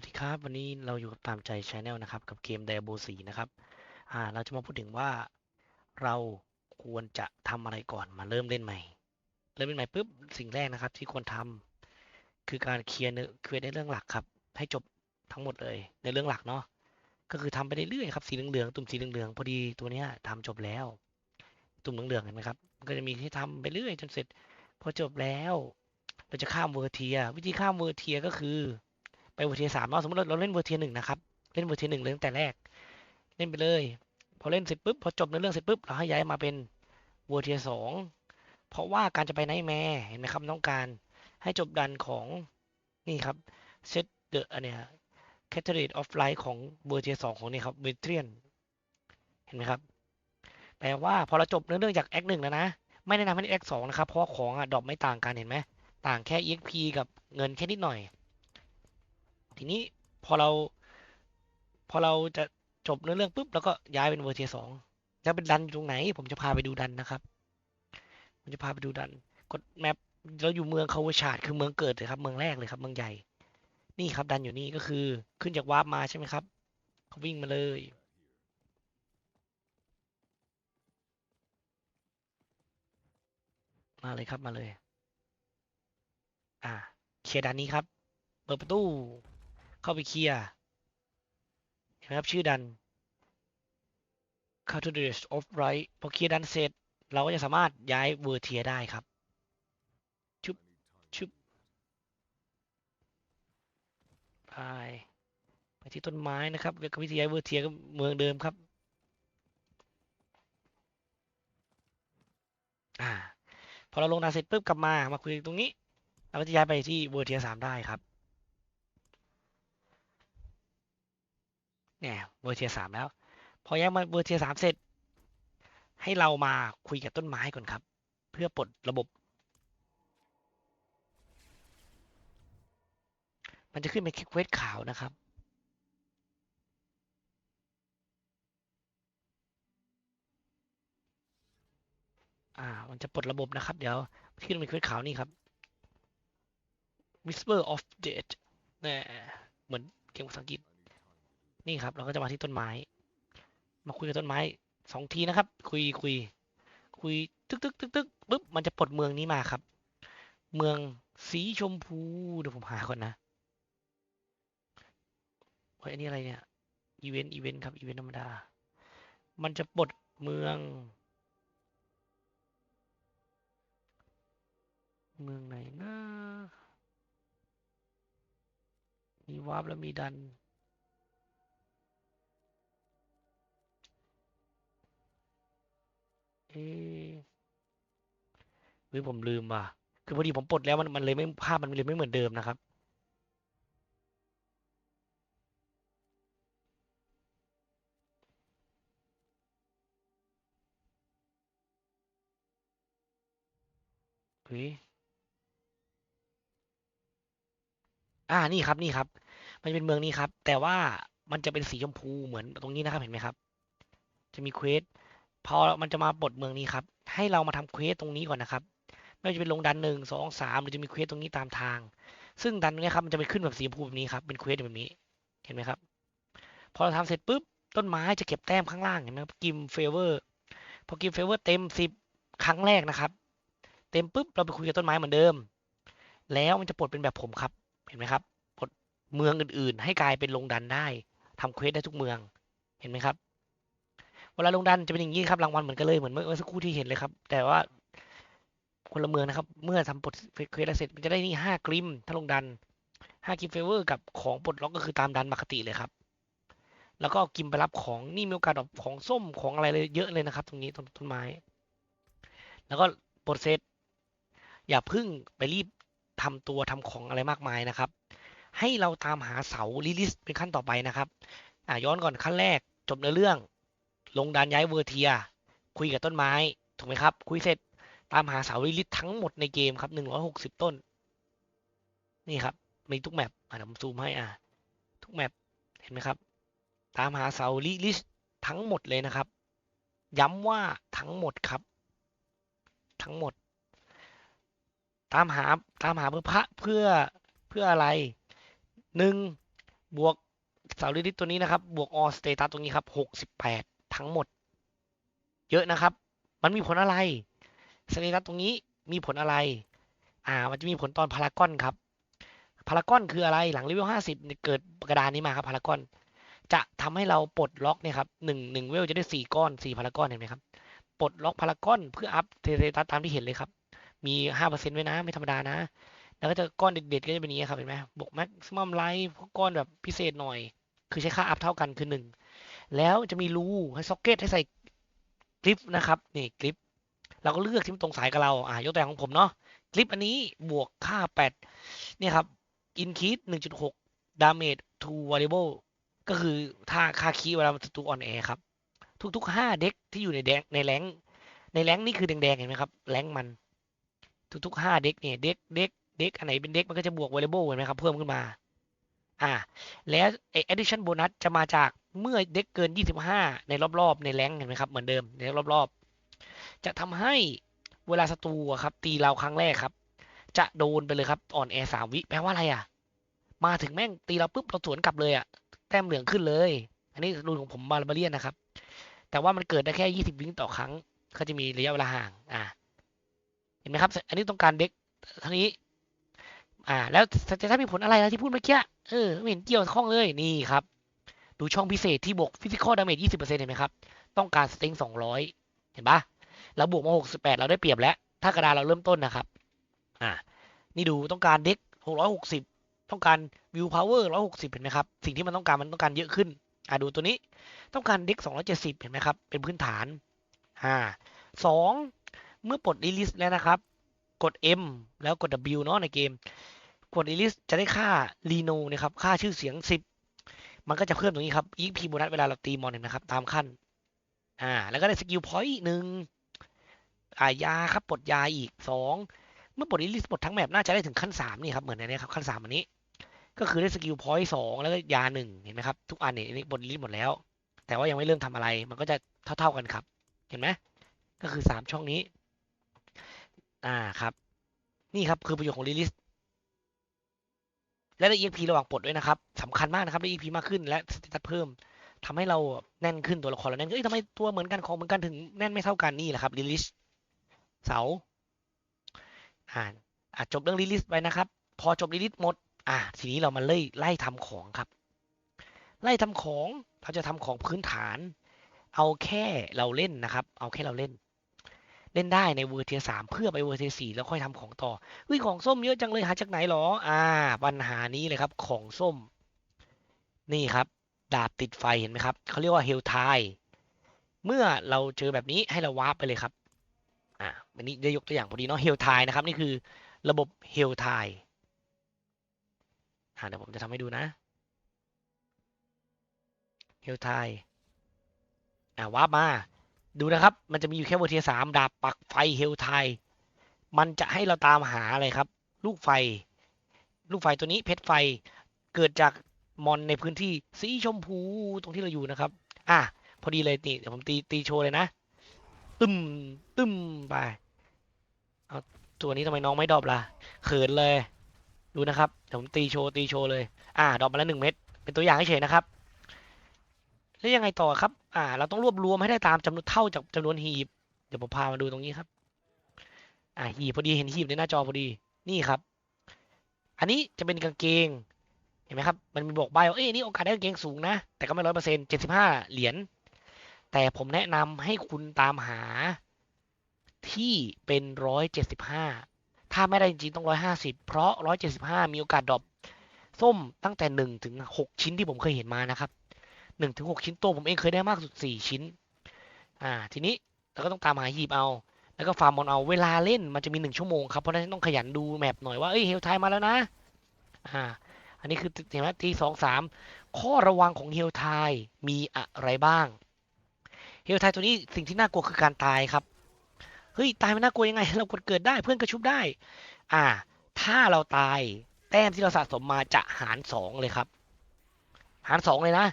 วัสดีครับ วันนี้เราอยู่กับตามใจช n แนลนะครับ กับเกม Diablo 4นะครับอ่าเราจะมาพูดถึงว่าเราควรจะทำอะไรก่อนมาเริ่มเล่นใหม่ เริ่มเล่นใหม่ปุ๊บสิ่งแรกนะครับ ที่ควรทำคือการเคลียร์เนื้อเคลียร์ในเรื่องหลักครับ ให้จบทั้งหมดเลยในเรื่องหลักเนาะก็คือทำไปเรื่อยๆครับสีเหลืองๆตุ่มสีเหลืองๆพอดีตัวเนี้ยทำจบแล้ว ตุ่มเหลืองๆเห็นไหมครับก็จะมีให้ทำไปเรื่อยจนเสร็จ พอจบแล้ว เราจะข้ามเวอร์เทีย วิธีข้ามเวอร์เทียก็คือ เวอร์เทียสามเนาะสมมติเราเล่นเวอร์เทียหนึ่งนะครับ เล่นเวอร์เทียหนึ่งเลยตั้งแต่แรก เล่นไปเลย พอเล่นเสร็จปุ๊บ พอจบในเรื่องเสร็จปุ๊บ เราให้ย้ายมาเป็นเวอร์เทียสองเพราะว่าการจะไปไนท์แมร์เห็นไหมครับต้องการให้จบดันของนี่ครับเซตเดอะอันเนี้ยแคทเทอรีออฟไลท์ของเวอร์เทียสองของนี่ครับเวเทียนเห็นไหมครับแปลว่าพอเราจบเรื่องจากแอคหนึ่งแล้วนะ ไม่แนะนำให้แอคสองนะครับ เพราะของอะดรอปไม่ต่างกันเห็นไหมต่างแค่ EXP กับเงินแค่นิดหน่อย ทีนี้พอเราพอเราจะจบเนื้อเรื่องปุ๊บแล้วก็ย้ายเป็นเวอร์เทียสองจะเป็นดันอยู่ตรงไหน ผมจะพาไปดูดันนะครับ ผมจะพาไปดูดัน กดแมปเราอยู่เมืองคาวชาดคือเมืองเกิดเลยครับเมืองแรกเลยครับเมืองใหญ่ นี่ครับดันอยู่นี่ก็คือขึ้นจากวาร์ปมาใช่ไหมครับเขาวิ่งมาเลยมาเลยครับมาเลย อ่า เคลียร์ดันนี้ครับ เปิดประตู เข้าไปเคลียร์เห็นไหมครับชื่อดัน c a t e d r a of Right พอเคลียร์ดันเสร็จ เราก็จะสามารถย้ายเวอร์เทียได้ครับ ชุบ ชุบไปไปที่ต้นไม้นะครับเววิธีย้ายเวอร์เทียก็เมืองเดิมครับ อ่า พอเราลงดันเสร็จปุ๊บกลับมา มาคุยตรงนี้ เราก็จะย้ายไปที่เวอร์เทียสามได้ครับ เนี่ยเวอร์เทียสามแล้ว พอย้ายมาเวอร์เทียสามเสร็จ ให้เรามาคุยกับต้นไม้ก่อนครับ เพื่อปลดระบบ มันจะขึ้นเป็นคิวเควสขาวนะครับอ่ามันจะปลดระบบนะครับ เดี๋ยวขึ้นเป็นเควสขาวนี่ครับ Whisper of Death เนี่ยเหมือนเกมภาษาอังกฤษ นี่ครับ เราก็จะมาที่ต้นไม้ มาคุยกับต้นไม้สองทีนะครับ คุยคุยคุยตึกตึกตึกตึกปุ๊บมันจะปลดเมืองนี้มาครับ เมืองสีชมพูเดี๋ยวผมหาก่อนนะเฮ้ยอันนี้อะไรเนี่ยอีเวนต์อีเวนต์ครับอีเวนต์ธรรมดา มันจะปลดเมือง เมืองไหนนะมีวาร์ปแล้วมีดัน เอ๊เฮ้ยผมลืมว่ะ คือพอดีผมปลดแล้วมันมันเลยไม่ภาพมันเลยไม่เหมือนเดิมนะครับ เฮ้ย อ่า นี่ครับ นี่ครับ มันจะเป็นเมืองนี้ครับ แต่ว่ามันจะเป็นสีชมพูเหมือนตรงนี้นะครับ เห็นไหมครับ จะมีเควส พอมันจะมาปลดเมืองนี้ครับ ให้เรามาทำเควสตรงนี้ก่อนนะครับ ไม่ว่าจะเป็นลงดันหนึ่งสองสามหรือจะมีเควสตรงนี้ตามทาง ซึ่งดันนี้ครับมันจะไปขึ้นแบบสีชมพูแบบนี้ครับเป็นเควสแบบนี้เห็นไหมครับ พอเราทำเสร็จปุ๊บต้นไม้จะเก็บแต้มข้างล่างเห็นไหมครับกิมเฟเวอร์พอกิมเฟเวอร์เต็มสิบครั้งแรกนะครับ เต็มปุ๊บเราไปคุยกับต้นไม้เหมือนเดิม แล้วมันจะปลดเป็นแบบผมครับ เห็นไหมครับปลดเมืองอื่นๆ ให้กลายเป็นลงดันได้ทำเควสได้ทุกเมืองเห็นไหมครับ วลาลงดันจะเป็นอย่างนี้ครับรางวัลเหมือนกันเลยเหมือนเมื่อสักครู่ที่เห็นเลยครับ แต่ว่าคนละเมืองนะครับ เมื่อทำปลดเควสเสร็จมันจะได้นี่ห้ากริม ถ้าลงดันห้ากิมเฟเวอร์กับของปลดล็อกก็คือตามดันปกติเลยครับ แล้วก็กิมไปรับของนี่มีโอกาสดอกของส้มของอะไรเลยเยอะเลยนะครับ ตรงนี้ต้นต้นไม้ แล้วก็ปลดเสร็จอย่าพึ่งไปรีบทำตัวทำของอะไรมากมายนะครับ ให้เราตามหาเสาลิลิสเป็นขั้นต่อไปนะครับ อ่าย้อนก่อนขั้นแรกจบเนื้อเรื่อง ลงดันย้ายเวอร์เทีย คุยกับต้นไม้ ถูกไหมครับ คุยเสร็จตามหาเสาลิลิสทั้งหมดในเกมครับหนึ่งร้อยหกสิบต้น นี่ครับ มีทุกแมปอ่าเดี๋ยวผมซูมให้อ่าทุกแมปเห็นไหมครับ ตามหาเสาลิลิสทั้งหมดเลยนะครับ ย้ำว่าทั้งหมดครับ ทั้งหมด ตามหาตามหาเพื่อพระเพื่อเพื่ออะไรหนึ่งบวกเสาลิลิตตัวนี้นะครับ บวกออสเตตัสตรงนี้ครับหกสิบแปด ทั้งหมด เยอะนะครับ มันมีผลอะไรสเตตัสตรงนี้มีผลอะไร อ่า มันจะมีผลตอนพารากอนครับ พารากอนคืออะไร หลังเลเวลห้าสิบเกิดกระดานนี้มาครับพารากอน จะทำให้เราปลดล็อกเนี่ยครับหนึ่งหนึ่งเวลจะได้สี่ก้อนสี่พารากอนเห็นไหมครับ ปลดล็อกพารากอนเพื่ออัพเทเรตัสตามที่เห็นเลยครับ มีห้าเปอร์เซ็นต์ไว้นะ ไม่ธรรมดานะ แล้วก็จะก้อนเด็ดๆก็จะเป็นอย่างนี้ครับ เห็นไหมบวกแม็กซิมัมไลท์ก้อนแบบพิเศษหน่อย คือใช้ค่าอัพเท่ากันคือหนึ่ง แล้วจะมีรูให้ซ็อกเก็ตให้ใส่กริปนะครับนี่กริป เราก็เลือกที่มันตรงสายกับเราอ่ายกตัวอย่างของผมเนาะคลิปอันนี้บวกค่าแปดเนี่ยครับ increase หนึ่งจุดหก damage to variable ก็คือถ้าค่าคีย์เวลาศัตรูออนแอร์ครับ ทุกๆห้าเด็กที่อยู่ในแดงในแรงในแรงนี่คือแดงๆเห็นไหมครับแรงมัน ทุกๆห้าเด็กเนี่ยเด็กเด็กเด็กอันไหนเป็นเด็กมันก็จะบวก variable เห็นไหมครับเพิ่มขึ้นมาอ่าแล้วไอ้ addition bonus จะมาจาก เมื่อเด็กเกิน 25 ในรอบๆ ในแรงเห็นไหมครับเหมือนเดิมในรอบๆ จะทำให้เวลาศัตรูครับ ตีเราครั้งแรกครับ จะโดนไปเลยครับอ่อนแอสามวิแปลว่าอะไรอะ มาถึงแม่งตีเราปุ๊บเราสวนกลับเลยอะแต้มเหลืองขึ้นเลย อันนี้รูนของผมบาร์บาเรียนนะครับ แต่ว่ามันเกิดได้แค่ยี่สิบวิต่อครั้งก็จะมีระยะเวลาห่างอ่าเห็นไหมครับ อันนี้ต้องการเด็กท่านี้ อ่า แล้วจะถ้ามีผลอะไรนะที่พูดเมื่อกี้เออไม่เห็นเกี่ยวข้องเลยนี่ครับ ดูช่องพิเศษที่บวกฟิสิกอลดาเมจยี่สิบเปอร์เซ็นต์เห็นไหมครับ ต้องการสต็งสองร้อยเห็นปะเราบวกมาหกสิบแปดเราได้เปรียบแล้ว ถ้ากระดานเราเริ่มต้นนะครับ อ่า นี่ดูต้องการเด็กหกร้อยหกสิบต้องการวิวพาวเวอร์ร้อยหกสิบเห็นไหมครับ สิ่งที่มันต้องการมันต้องการเยอะขึ้น อ่าดูตัวนี้ ต้องการเด็กสองร้อยเห็นไหมครับ เป็นพื้นฐาน อ่าสองเมื่อปลดรีลิสแล้วนะครับ กด M แล้วกด W เนาะในเกม กดรีลิสจะได้ค่ารีโนนะครับ ค่าชื่อเสียงสิบ มันก็จะเพิ่มตรงนี้ครับ EXP โบนัสเวลาเราตีมอนเห็นไหมครับ ตามขั้น อ่า แล้วก็ได้สกิลพอยต์หนึ่งอ่ายาครับปลดยาอีกสองเมื่อปลดรีลิสปลดทั้งแมปน่าจะได้ถึงขั้นสามนี่ครับเหมือนในนี้ครับขั้นสามอันนี้ ก็คือได้สกิลพอยต์สองแล้วก็ยาหนึ่งเห็นไหมครับทุกอันเนี่ยอันนี้ปลดลิสหมดแล้ว แต่ว่ายังไม่เริ่มทำอะไร มันก็จะเท่า ๆกันครับ เห็นไหมก็คือสามช่องนี้ อ่าครับ นี่ครับคือประโยชน์ของรีลิส และได้ EXP ระหว่างปลดด้วยนะครับสำคัญมากนะครับได้ EXP มากขึ้นและสเตตัสเพิ่มทำให้เราแน่นขึ้นตัวละครเราแน่นเอ้ยทำไมตัวเหมือนกันของเหมือนกันถึงแน่นไม่เท่ากันนี่แหละครับรีลิสเสาอ่านอะจบเรื่องรีลิสไปนะครับ พอจบรีลิสหมด อะทีนี้เรามาไล่ไล่ทำของครับ ไล่ทำของเราจะทำของพื้นฐาน เอาแค่เราเล่นนะครับ เอาแค่เราเล่น เล่นได้ในเวอร์เทียสามเพื่อไปเวอร์เทียสี่แล้วค่อยทำของต่อเฮ้ยของส้มเยอะจังเลยหาจากไหนหรอ อ่า ปัญหานี้เลยครับของส้ม นี่ครับ ดาบติดไฟเห็นไหมครับเขาเรียกว่าเฮลไทเมื่อเราเจอแบบนี้ให้เราวาร์ปไปเลยครับ อ่าวันนี้ได้ยกตัวอย่างพอดีเนาะเฮลไทนะครับ นี่คือระบบเฮลทอ่าเดี๋ยวผมจะทำให้ดูนะเฮลไทอ่าวาร์ปมา ดูนะครับ มันจะมีอยู่แค่เวอร์เทียสามดาบปักไฟเฮลไทมันจะให้เราตามหาอะไรครับ ลูกไฟ ลูกไฟตัวนี้เพชรไฟเกิดจากมอนในพื้นที่สีชมพูตรงที่เราอยู่นะครับ อะ พอดีเลยนี่เดี๋ยวผมตีตีโชว์เลยนะ ตึมตึมไปเอาตัวนี้ทำไมน้องไม่ดรอปล่ะ เขินเลย ดูนะครับเดี๋ยวผมตีโชว์ตีโชว์เลย อ่าดรอปมาแล้วหนึ่งเม็ดเป็นตัวอย่างเฉยๆนะครับ แล้วยังไงต่อครับ อ่า เราต้องรวบรวมให้ได้ตามจำนวนเท่าจากจำนวนหีบ เดี๋ยวผมพามาดูตรงนี้ครับ อ่า หีบพอดีเห็นหีบในหน้าจอพอดี นี่ครับ อันนี้จะเป็นกางเกง เห็นไหมครับ มันมีบอกใบว่า เอ้ยนี่โอกาสได้กางเกงสูงนะ แต่ก็ไม่ร้อยเปอร์เซ็นต์เจ็ดสิบห้าเหรียญ แต่ผมแนะนำให้คุณตามหาที่เป็นร้อยเจ็ดสิบห้า ถ้าไม่ได้จริงๆต้องร้อยห้าสิบ เพราะร้อยเจ็ดสิบห้ามีโอกาสดรอปส้มตั้งแต่หนึ่งถึงหกชิ้นที่ผมเคยเห็นมานะครับ หนึ่งถึงหกชิ้นตัวผมเองเคยได้มากสุดสี่ชิ้น อ่า ทีนี้เราก็ต้องตามหาหีบเอา แล้วก็ฟาร์มมอนเอาเวลาเล่นมันจะมีหนึ่งชั่วโมงครับ เพราะฉะนั้นต้องขยันดูแมปหน่อยว่าเอ้ยเฮลไทมาแล้วนะ อ่า อันนี้คือเห็นไหมทีสองสามข้อระวังของเฮลไทมีอะไรบ้าง เฮลไทตัวนี้สิ่งที่น่ากลัวคือการตายครับ เฮ้ยตายมันน่ากลัวยังไง เรากดเกิดได้เพื่อนกระชุบได้ อ่า ถ้าเราตายแต้มที่เราสะสมมาจะหารสองเลยครับ หารสองเลยนะ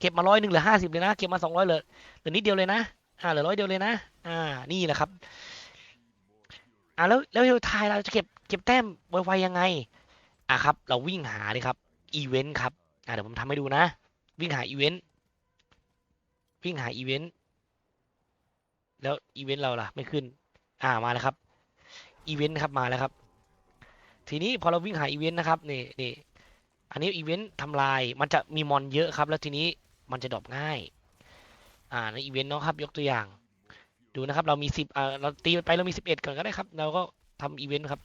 เก็บมาร้อยหนึ่งเหลือห้าสิบเลยนะเก็บมาสองร้อยเหลือเหลือนิดเดียวเลยนะอ่าเหลือร้อยเดียวเลยนะ อ่า นี่แหละครับอ่าแล้วแล้วเฮลไทเราจะเก็บเก็บแต้มไวๆยังไงอะครับ เราวิ่งหาเลยครับอีเวนต์ครับอ่าเดี๋ยวผมทำให้ดูนะ วิ่งหาอีเวนต์วิ่งหาอีเวนต์แล้วอีเวนต์เราล่ะไม่ขึ้น อ่ามาแล้วครับอีเวนต์ครับมาแล้วครับ ทีนี้พอเราวิ่งหาอีเวนต์นะครับนี่นี่อันนี้อีเวนต์ทำลายมันจะมีมอนเยอะครับ แล้วทีนี้ มันจะดรอปง่าย อ่าในอีเวนต์เนาะครับ ยกตัวอย่าง ดูนะครับ เรามีสิบอ่าเราตีไปเรามีสิบเอ็ดก่อนก็ได้ครับ เราก็ทำอีเวนต์ครับ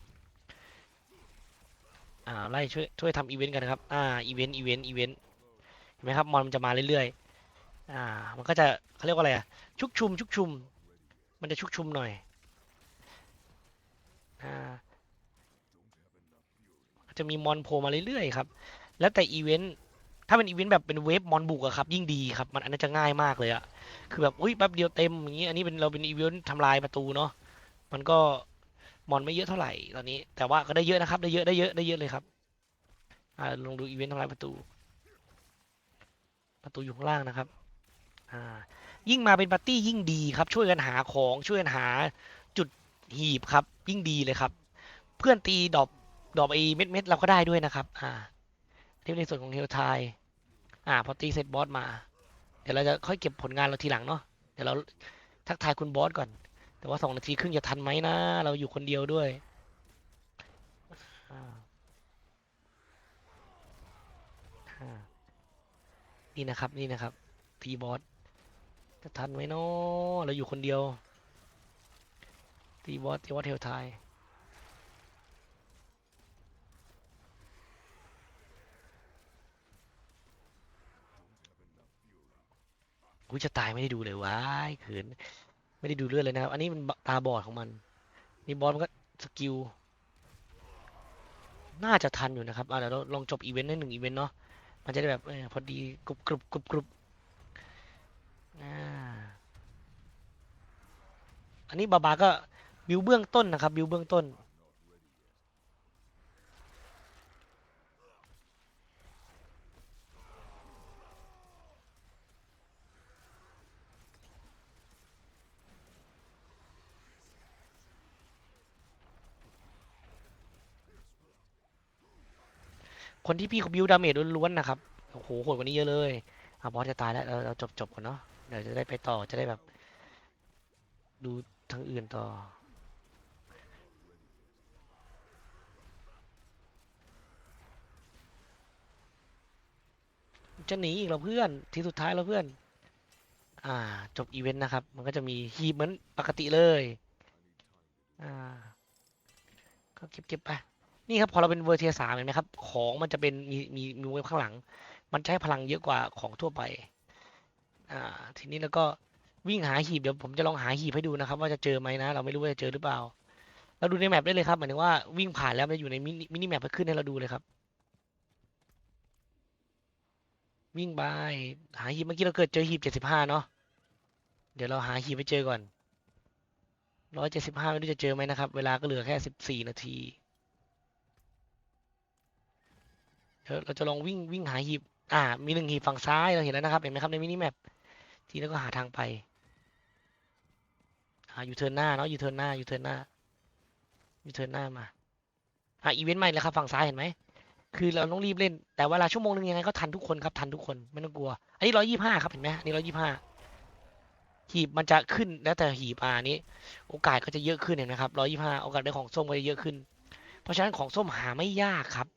อ่าไล่ช่วยช่วยทำอีเวนต์กันนะครับ อ่าอีเวนต์อีเวนต์อีเวนต์เห็นไหมครับมอนมันจะมาเรื่อยๆ อ่า มันก็จะเขาเรียกว่าอะไรอะชุกชุม ชุกชุม มันจะชุกชุมหน่อย อ่าจะมีมอนโผล่มาเรื่อยๆครับ แล้วแต่อีเวนต์ ถ้าเป็นอีเวนต์แบบเป็นเวฟมอนบุกอะครับ ยิ่งดีครับ มันอันนั้นจะง่ายมากเลยอะคือแบบอุ้ยแป๊บเดียวเต็มอย่างนี้อันนี้เป็นเราเป็นอีเวนต์ทำลายประตูเนาะมันก็มอนไม่เยอะเท่าไหร่ตอนนี้ แต่ว่าก็ได้เยอะนะครับ ได้เยอะได้เยอะได้เยอะเลยครับ อ่าลองดูอีเวนต์ทำลายประตู ประตูอยู่ข้างล่างนะครับ อ่า ยิ่งมาเป็นปาร์ตี้ยิ่งดีครับ ช่วยกันหาของช่วยกันหาจุดหีบครับ ยิ่งดีเลยครับ เพื่อนตีดอกดอกไอเม็ดเม็ดๆเราก็ได้ด้วยนะครับ อ่า ที่ในส่วนของเฮลไทยอ่าพอตีเสร็จบอสมา เดี๋ยวเราจะค่อยเก็บผลงานเราทีหลังเนาะเดี๋ยวเราทักทายคุณบอสก่อน แต่ว่าสองนาทีครึ่งจะทันไหมนะ เราอยู่คนเดียวด้วยนี่นะครับนี่นะครับทีบอสจะทันไหมเนาะเราอยู่คนเดียวตีบอสตีบอสเทลไทย อุ้ยจะตายไม่ได้ดูเลยว้ายเขินไม่ได้ดูเลือดเลยนะครับ อันนี้มันตาบอดของมัน นี่บอสมันก็สกิล น่าจะทันอยู่นะครับอะเดี๋ยวเราลองจบอีเวนต์ได้หนึ่งอีเวนต์เนาะ มันจะได้แบบออพอดีกรุบกรุบกรุบกรุบอันนี้บาบาก็บิวเบื้องต้นนะครับ บิวเบื้องต้น คนที่พี่บิวดาเมจล้วนๆนะครับโอ้โหโหดกว่านี้เยอะเลยอะบอสจะตายแล้วเราจบจบก่อนเนาะเดี๋ยวจะได้ไปต่อจะได้แบบ ดูทางอื่นต่อจะหนีอีกเราเพื่อนทีสุดท้ายแล้วเพื่อน อ่า จบอีเวนต์นะครับ มันก็จะมีฮีบเหมือนปกติเลย อ่า ก็เก็บเก็บไป นี่ครับพอเราเป็นเวอร์เทียสามเห็นไหมครับ ของมันจะเป็นมีมีมีเว็บข้างหลัง มันใช้พลังเยอะกว่าของทั่วไป อ่า ทีนี้แล้วก็วิ่งหาหีบเดี๋ยวผมจะลองหาหีบให้ดูนะครับ ว่าจะเจอไหมนะ เราไม่รู้ว่าจะเจอหรือเปล่า เราดูในแมปได้เลยครับหมายถึงว่าวิ่งผ่านแล้วมันจะอยู่ในมินิมินิแมปขึ้นให้เราดูเลยครับ วิ่งไปหาหีบเมื่อกี้เราเกิดเจอหีบเจ็ดสิบห้าเนาะเดี๋ยวเราหาหีบไปเจอก่อนร้อยเจ็ดสิบห้าไม่รู้จะเจอไหมนะครับ เวลาก็เหลือแค่สิบสี่นาที เราจะลองวิ่งวิ่งหาหีบ อ่า มีหนึ่งหีบฝั่งซ้ายเราเห็นแล้วนะครับ เห็นไหมครับในมินิแมปทีแล้วก็หาทางไปอ่ายูเทิร์นหน้าเนาะอยู่เทิร์นหน้าอยูเทิร์นหน้ายูเทิร์นหน้ามาอ่าอีเวนต์ใหม่แล้วครับฝั่งซ้ายเห็นไหมคือเราต้องรีบเล่น แต่เวลาชั่วโมงนึงยังไงก็ทันทุกคนครับทันทุกคนไม่ต้องกลัว อันนี้ร้อยยี่ห้าครับเห็นไหมอันนี้ร้อยยี่ห้าหีบมันจะขึ้นแล้วแต่หีบอ่านี้ โอกาสก็จะเยอะขึ้นเห็นไหมครับร้อยยี่ห้าโอกาสได้ของส้มก็จะเยอะขึ้น เพราะฉะนั้นของส้มหาไม่ยากครับ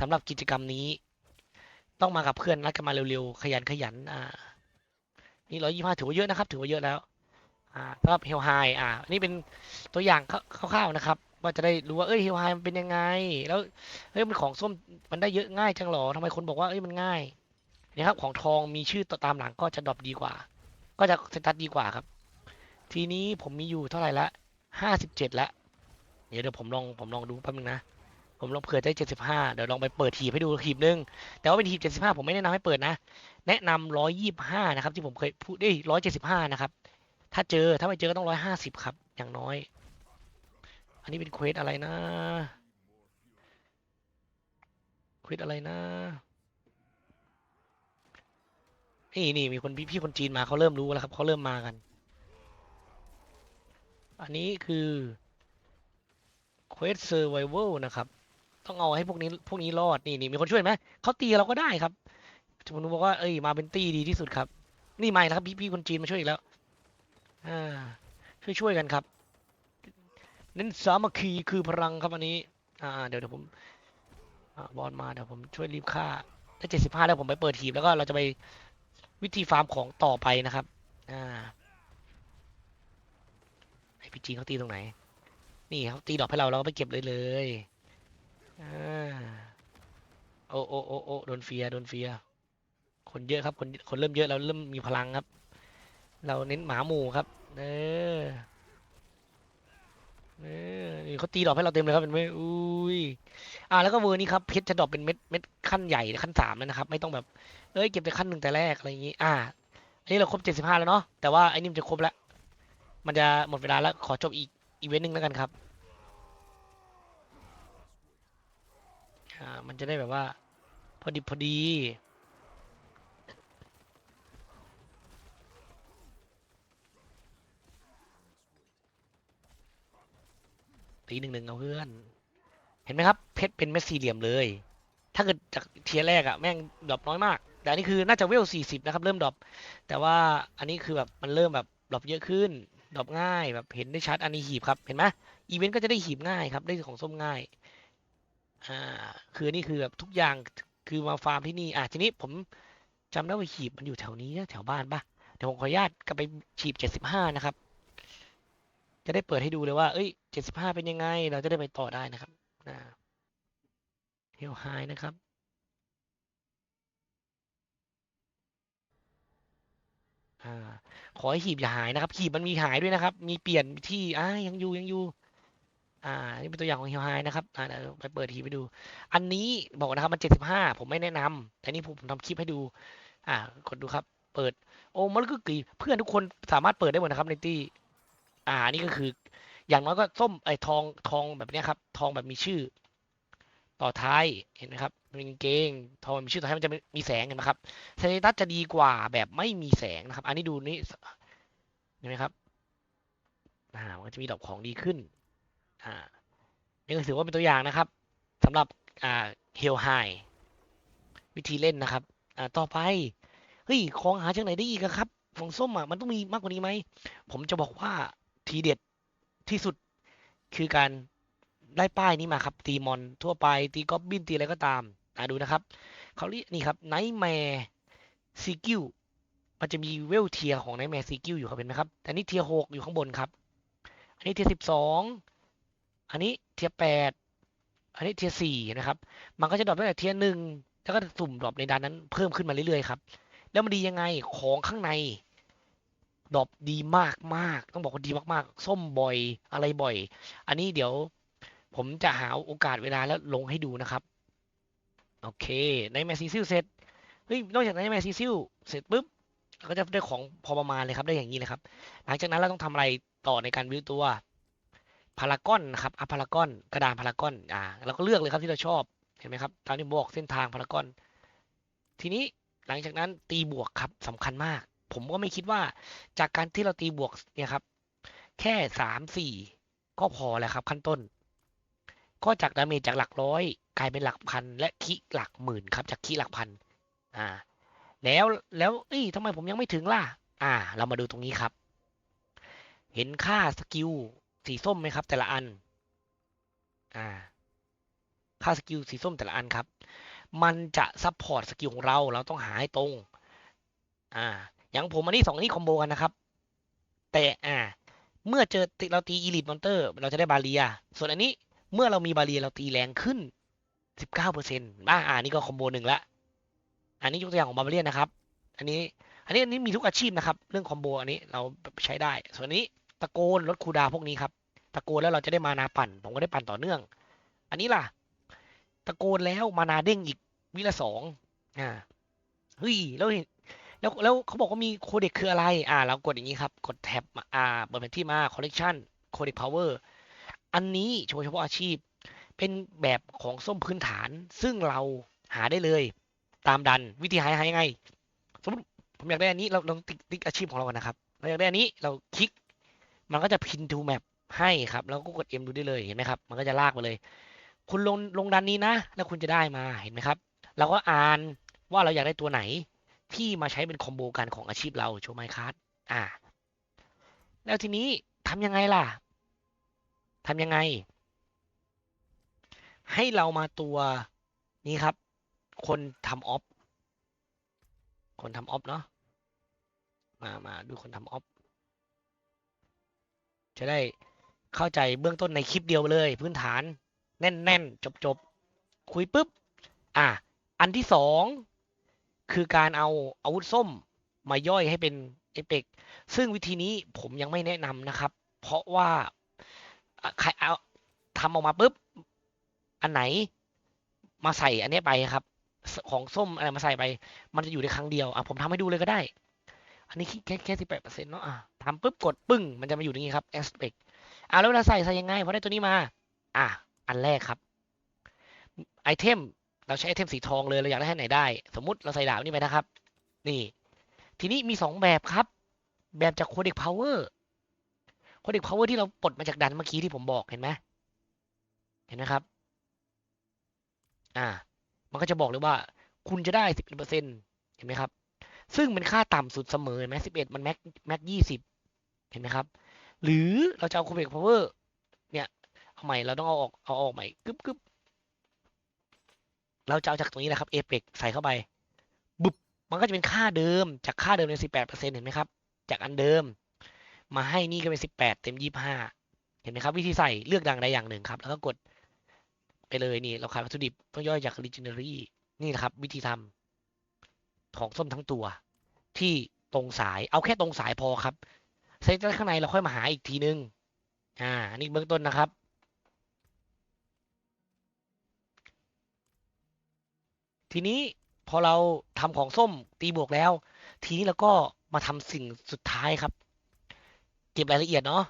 สำหรับกิจกรรมนี้ ต้องมากับเพื่อนนัดกันมาเร็วๆ ขยันขยันอ่า นี่ร้อยยี่ห้าถือว่าเยอะนะครับ ถือว่าเยอะแล้ว อ่าสำหรับเฮลไฮอ่า นี่เป็นตัวอย่างคร่าวๆนะครับว่าจะได้รู้ว่าเอ้ยเฮลไฮมันเป็นยังไง แล้วเฮ้ยมันของส้มมันได้เยอะง่ายจังหรอทำไมคนบอกว่าเอ้ยมันง่ายนี่ครับของทองมีชื่อตามหลังก็จะดรอปดีกว่า ก็จะสตัดดีกว่าครับ ทีนี้ผมมีอยู่เท่าไหร่ละห้าสิบเจ็ดละเดี๋ยวเดี๋ยวผมลองผมลองดูแป๊บนึงนะ ผมลองเผื่อได้เจ็ดสิบห้าเดี๋ยวลองไปเปิดหีบให้ดูหีบนึง แต่ว่าเป็นหีบเจ็ดสิบห้าผมไม่แนะนำให้เปิดนะ แนะนำร้อยยี่ห้านะครับ ที่ผมเคยพูดได้ร้อยเจ็ดสิบห้านะครับ ถ้าเจอถ้าไม่เจอก็ต้องร้อยห้าสิบครับ อย่างน้อย อันนี้เป็นเควสอะไรนะเควสอะไรนะ นี่นี่มีคนพี่พี่คนจีนมาเขาเริ่มรู้แล้วครับเขาเริ่มมากัน อันนี้คือ Quest Survival นะครับ ต้องเอาให้พวกนี้พวกนี้รอดนี่นี่มีคนช่วยไหมเขาตีเราก็ได้ครับผมบอกว่าเอ้ยมาเป็นตีดีที่สุดครับ นี่ไม่นะครับพี่พี่คนจีนมาช่วยอีกแล้วอ่าช่วยช่วยกันครับเน้นสามัคคีคือพลังครับอันนี้ อ่า เดี๋ยวเดี๋ยวผมอบอลมาเดี๋ยวผมช่วยรีบฆ่าถ้าเจ็ดสิบห้าแล้วผมไปเปิดทีมแล้วก็เราจะไปวิธีฟาร์มของต่อไปนะครับ อ่าไอพี่จีนเขาตีตรงไหน นี่เขาตีดอกให้เราเราก็ไปเก็บเลยเลย โอ้โอ้โอ้โอ้โดนเฟียโดนเฟีย คนเยอะครับ คนคนเริ่มเยอะเราเริ่มมีพลังครับ เราเน้นหมาหมู่ครับ เออเออนี่เขาตีดอกให้เราเต็มเลยครับเป็นไหมอุ้ยอ่าแล้วก็เวอร์นี้ครับเพชรจะดอปเป็นเม็ดเม็ดขั้นใหญ่ขั้นสามแล้วนะครับ ไม่ต้องแบบเอ้ยเก็บแต่ขั้นหนึ่งแต่แรกอะไรอย่างงี้ อ่าอันนี้เราครบเจ็ดสิบห้าแล้วเนาะแต่ว่าไอ้นี่มันจะครบแล้วมันจะหมดเวลาแล้วขอจบอีกอีเวนต์หนึ่งแล้วกันครับ อ่า มันจะได้แบบว่า พอดีพอดีตีหนึ่งหนึ่งเอาเพื่อน เห็นไหมครับ เพชรเป็นเม็ดสี่เหลี่ยมเลย ถ้าเกิดจากเทียร์แรกอะแม่งดรอปน้อยมาก แต่อันนี้คือน่าจะเวลสี่สิบนะครับ เริ่มดรอปแต่ว่าอันนี้คือแบบมันเริ่มแบบดรอปเยอะขึ้นดรอปง่ายแบบเห็นได้ชัดอันนี้หีบครับ เห็นไหมอีเวนต์ก็จะได้หีบง่ายครับ ได้ของส้มง่าย อ่าคือนนี่คือแบบทุกอย่างคือมาฟาร์มที่นี่อะทีนี้ผมจำได้ว่าหีบมันอยู่แถวนี้นะแถวบ้านปะเดี๋ยวผมขออนุญาตกลับไปฉีบเจ็ดสิบห้านะครับ จะได้เปิดให้ดูเลยว่า เอ้ยเจ็ดสิบห้าเป็นยังไง เราจะได้ไปต่อได้นะครับอ่าเฮลไฮนะครับอ่าขอให้หีบอย่าหายนะครับหีบมันมีหายด้วยนะครับ มีเปลี่ยนที่อ่ายังอยู่ยังอยู่ อ่านี่เป็นตัวอย่างของเฮลไฮนะครับอ่าเดี๋ยวไปเปิดหีไปดู อันนี้บอกนะครับมันเจ็ดสิบห้าผมไม่แนะนำแต่นี่ผมทำคลิปให้ดู อ่ากดดูครับ เปิด โอ้มันก็คือเพื่อนทุกคนสามารถเปิดได้หมดนะครับในตี้อ่านี่ก็คือ อย่างน้อยก็ส้มไอ้ทองทองแบบนี้ครับ ทองแบบมีชื่อ ต่อท้ายเห็นไหมครับเป็นเกงทองมีชื่อต่อท้ายมันจะมีแสงเห็นไหมครับสเตตัสจะดีกว่าแบบไม่มีแสงนะครับ อันนี้ดูนี่เห็นไหมครับอ่ามันจะมีดอกของดีขึ้น อ่านี่ก็ถือว่าเป็นตัวอย่างนะครับสำหรับอ่าเฮลไฮวิธีเล่นนะครับ อ่าต่อไปเฮ้ยของหาจากไหนได้อีกครับของส้มอะมันต้องมีมากกว่านี้ไหมผมจะบอกว่าทีเด็ดที่สุดคือการได้ป้ายนี้มาครับ ตีมอนทั่วไปตีกอบบินตีอะไรก็ตามอ่าดูนะครับเขาเรียกนี่ครับไนท์แมร์ซีกิวมันจะมีเวลเทียของไนท์แมร์ซีกิวอยู่ครับเห็นไหมครับแต่นี่เทียหกอยู่ข้างบนครับ อันนี้เทียสิบสอง อันนี้เทียแปดอันนี้เทียสี่นะครับ มันก็จะดรอปตั้งแต่เทียหนึ่งแล้วก็สุ่มดรอปในด้านนั้นเพิ่มขึ้นมาเรื่อยๆครับแล้วมันดียังไงของข้างในดรอปดีมากมากต้องบอกว่าดีมากๆ ส้มบ่อยอะไรบ่อย อันนี้เดี๋ยวผมจะหาโอกาสเวลาแล้วลงให้ดูนะครับ โอเค ในแมสซิซิลเสร็จเฮ้ยนอกจากในแมสซิซิลเสร็จปุ๊บก็จะได้ของพอประมาณเลยครับได้อย่างนี้เลยครับ หลังจากนั้นเราต้องทำอะไรต่อในการวิวตัว พารากอนนะครับอัพพารากอนกระดานพารากอนอ่าเราก็เลือกเลยครับที่เราชอบเห็นไหมครับตามที่บอกเส้นทางพารากอน ทีนี้หลังจากนั้นตีบวกครับสำคัญมาก ผมก็ไม่คิดว่าจากการที่เราตีบวกเนี่ยครับ แค่สามสี่ก็พอแล้วครับ ขั้นต้น ก็จากดาเมจจากหลักร้อย กลายเป็นหลักพัน และคิหลักหมื่นครับ จากคิหลักพันอ่า แล้วแล้วเอ้ยทำไมผมยังไม่ถึงล่ะ อ่า เรามาดูตรงนี้ครับ เห็นค่าสกิล สีส้มไหมครับ แต่ละอัน อ่า ค่าสกิลสีส้มแต่ละอันครับ มันจะซัพพอร์ตสกิลของเรา เราต้องหาให้ตรง อ่า อย่างผมอันนี้สองอันนี้คอมโบกันนะครับ แต่อ่า เมื่อเจอเราตีอีลิทมอนเตอร์ เราจะได้บาเรีย ส่วนอันนี้เมื่อเรามีบาเรียเราตีแรงขึ้น19เปอร์เซ็นต์บ้าอ่านี่ก็คอมโบหนึ่งละ อันนี้ยกตัวอย่างของบาเรียนะครับ อันนี้ อันนี้อันนี้มีทุกอาชีพนะครับ เรื่องคอมโบอันนี้เราใช้ได้ ส่วนนี้ ตะโกนลดคูดาพวกนี้ครับ ตะโกนแล้วเราจะได้มานาปั่น ผมก็ได้ปั่นต่อเนื่อง อันนี้ล่ะ ตะโกนแล้วมานาเด้งอีกวิละสองอ่าเฮ้ยแล้วเห็นแล้วแล้วเขาบอกว่ามีโคเด็กคืออะไร อ่า เรากดอย่างนี้ครับ กดแท็บมาอ่าเปิดแผนที่มาคอลเลกชันโคเด็กพาวเวอร์อันนี้โชว์เฉพาะอาชีพ เป็นแบบของส้มพื้นฐาน ซึ่งเราหาได้เลย ตามดันวิธีหาหายังไง สมมติผมอยากได้อันนี้เราลองติ๊กติ๊กอาชีพของเรากันนะครับเราอยากได้อันนี้เราคลิก มันก็จะพินทูแมปให้ครับ แล้วก็กด M ดูได้เลยเห็นไหมครับ มันก็จะลากไปเลย คุณลงลงดันนี้นะ แล้วคุณจะได้มาเห็นไหมครับ เราก็อ่านว่าเราอยากได้ตัวไหนที่มาใช้เป็นคอมโบกันของอาชีพเราโชว์ไมคัสอ่า แล้วทีนี้ทำยังไงล่ะทำยังไง ให้เรามาตัวนี้ครับ คนทำออฟคนทำออฟเนาะมามาดูคนทำออฟ จะได้เข้าใจเบื้องต้นในคลิปเดียวเลย พื้นฐานแน่นๆ จบๆ คุยปุ๊บ อะ อันที่สองคือการเอาอาวุธส้มมาย่อยให้เป็นเอเปกซึ่งวิธีนี้ผมยังไม่แนะนำนะครับ เพราะว่าใครเอาทำออกมาปุ๊บ อันไหนมาใส่อันนี้ไปครับ ของส้มอะไรมาใส่ไป มันจะอยู่ในครั้งเดียว อะผมทำให้ดูเลยก็ได้ อันนี้แค่แค่สิบแปดเปอร์เซ็นต์เนาะอะ ทำปุ๊บกดปึ้ง มันจะมาอยู่ตรงนี้ครับ aspect อะแล้วเวลาใส่ใส่ยังไงพอได้ตัวนี้มา อะอันแรกครับไอเทมเราใช้ไอเทมสีทองเลยเราอยากได้แค่ไหนได้ สมมติเราใส่ดาบนี่ไปนะครับ นี่ ทีนี้มีสองแบบครับ แบบจากโคเด็กพาวเวอร์โคเด็กพาวเวอร์ที่เราปลดมาจากดันเมื่อกี้ที่ผมบอกเห็นไหมเห็นไหมครับ อ่า มันก็จะบอกเลยว่า คุณจะได้สิบเปอร์เซ็นต์เห็นไหมครับ ซึ่งเป็นค่าต่ำสุดเสมอเห็นไหมสิบเอ็ดมันแม็กแม็กยี่สิบ เห็นไหมครับ หรือเราจะเอาโคเด็กพาวเวอร์เนี่ยเอาใหม่เราต้องเอาออกเอาออกใหม่กึ๊บกึ๊บเราจะเอาจากตรงนี้นะครับเอเปกใส่เข้าไปบุบมันก็จะเป็นค่าเดิมจากค่าเดิมในสิบแปดเปอร์เซ็นต์เห็นไหมครับ จากอันเดิม มาให้นี่ก็เป็นสิบแปดเต็มยี่ห้าเห็นไหมครับ วิธีใส่เลือกดังใดอย่างหนึ่งครับ แล้วก็กดไปเลยนี่ เราขาดวัตถุดิบต้องย่อยจาก legendary นี่นะครับ วิธีทำของส้มทั้งตัว ที่ตรงสายเอาแค่ตรงสายพอครับ เซตข้างในเราค่อยมาหาอีกทีนึง อ่า อันี่เบื้องต้นนะครับ ทีนี้พอเราทำของส้มตีบวกแล้ว ทีนี้เราก็มาทำสิ่งสุดท้ายครับ เก็บรายละเอียดเนาะ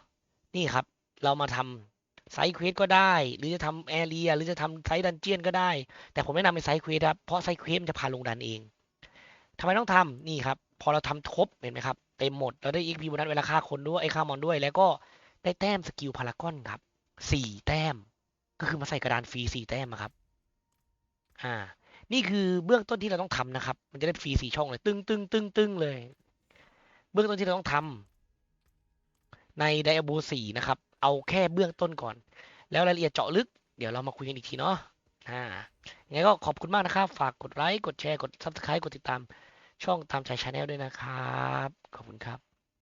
นี่ครับ เรามาทำไซส์เควสก็ได้ หรือจะทำแอเรียหรือจะทำไซส์ดันเจียนก็ได้ แต่ผมแนะนำเป็นไซส์เควสครับเพราะไซส์เควสมันจะพาลงดันเองทำไมต้องทำนี่ครับ พอเราทำครบเห็นไหมครับ เต็มหมด เราได้ XP โบนัสเวลาฆ่าคนด้วยไอ้ฆ่ามอนด้วย แล้วก็ได้แต้มสกิลพารากอนครับสี่แต้ม ก็คือมาใส่กระดานฟรีสี่แต้มอะครับ อ่า นี่คือเบื้องต้นที่เราต้องทำนะครับ มันจะได้ฟรีสี่ช่องเลย ตึ้งตึ้งตึ้งตึ้งเลย เบื้องต้นที่เราต้องทำในไดอะโบสี่นะครับ เอาแค่เบื้องต้นก่อน แล้วรายละเอียดเจาะลึก เดี๋ยวเรามาคุยกันอีกทีเนาะอ่ายังไงก็ขอบคุณมากนะครับ ฝากกดไลค์ กดแชร์ กด subscribe กดติดตาม ช่องทำใจชาแนลด้วยนะครับ ขอบคุณครับ